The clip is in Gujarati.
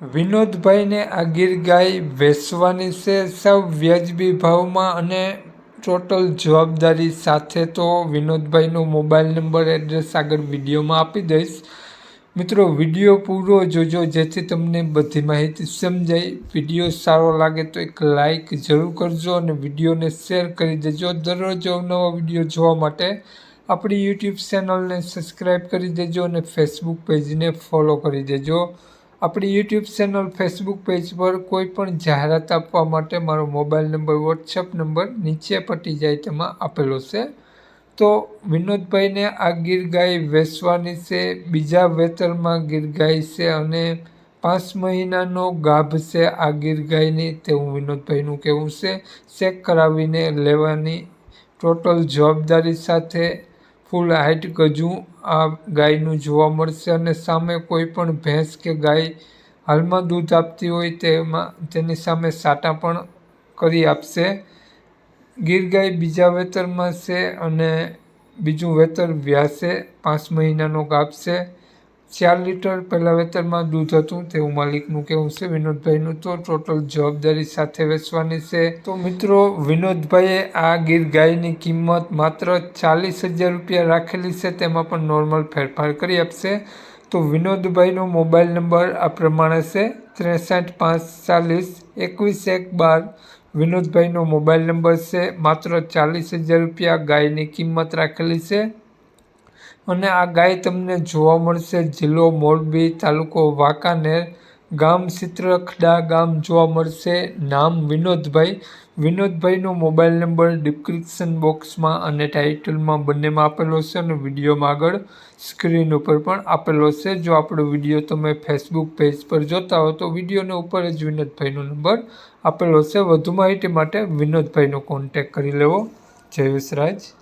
વિનોદભાઈને આ ગીર ગાય વેચવાની છે. સૌ વ્યાજબી ભાવમાં અને ટોટલ જવાબદારી સાથે તો વિનોદભાઈનો મોબાઈલ નંબર, એડ્રેસ આગળ વિડીયોમાં આપી દઈશ. મિત્રો, વીડિયો પૂરો જોજો, જેથી તમને બધી માહિતી સમજાય. વીડિયો સારો લાગે તો એક લાઈક જરૂર કરજો અને વિડીયોને શેર કરી દેજો. દરરોજ અવનવા વીડિયો જોવા માટે આપણી યુટ્યુબ ચેનલને સબસ્ક્રાઈબ કરી દેજો અને ફેસબુક પેજને ફોલો કરી દેજો. આપણી યુટ્યુબ ચેનલ ફેસબુક પેજ પર કોઈ પણ જાહેરાત આપવા માટે મારો મોબાઈલ નંબર, વોટ્સએપ નંબર નીચે પટી જાય તેમાં આપેલો છે. તો વિનોદભાઈને આ ગીર ગાય વેચવાની છે, બીજા વેતરમાં ગીર ગાય છે અને પાંચ મહિનાનો ગાભ છે આ ગીર ગાયની તેવું વિનોદભાઈનું કહેવું છે. ચેક કરાવીને લેવાની, ટોટલ જવાબદારી સાથે ફૂલ હાઇટ ગજું આ ગાયનું જોવા મળશે અને સામે કોઈ પણ ભેંસ કે ગાય હાલમાં દૂધ આપતી હોય તેમાં તેની સામે સાટા પણ કરી આપશે. ગીર ગાય બીજા વેતરમાં છે અને બીજું વેતર વ્યાસે, પાંચ મહિનાનો કાપશે ચાર લીટર પહેલાં વેતરમાં દૂધ હતું, તેવું માલિકનું કહેવું છે. વિનોદભાઈનું તો ટોટલ જવાબદારી સાથે વેચવાની છે. તો મિત્રો, વિનોદભાઈએ આ ગીર ગાયની કિંમત માત્ર ચાલીસ હજાર રૂપિયા રાખેલી છે, તેમાં પણ નોર્મલ ફેરફાર કરી આપશે. તો વિનોદભાઈનો મોબાઈલ નંબર આ પ્રમાણે છે, ત્રેસઠ પાંચ ચાલીસ એકવીસ એક બાર. વિનોદભાઈનો મોબાઈલ નંબર છે, માત્ર ચાલીસ હજાર રૂપિયા ગાયની કિંમત રાખેલી છે. અને આ ગાય તમને જોવા મળશે. જિલ્લો મોરબી તાલુકો વાંકાનેર ગામ ચિત્રખડા ગામ જોવા મળશે. નામ વિનોદભાઈ. વિનોદભાઈનો મોબાઈલ નંબર ડિસ્ક્રિપ્શન બોક્સમાં અને ટાઇટલમાં બંનેમાં આપેલો છે અને વિડીયોમાં આગળ સ્ક્રીન ઉપર પણ આપેલો છે. જો આપણો વીડિયો તમે ફેસબુક પેજ પર જોતા હો તો વિડીયોને ઉપર જ વિનોદભાઈનો નંબર આપેલો છે. વધુ માહિતી માટે વિનોદભાઈનો કોન્ટેક કરી લેવો. જય વિસરાજ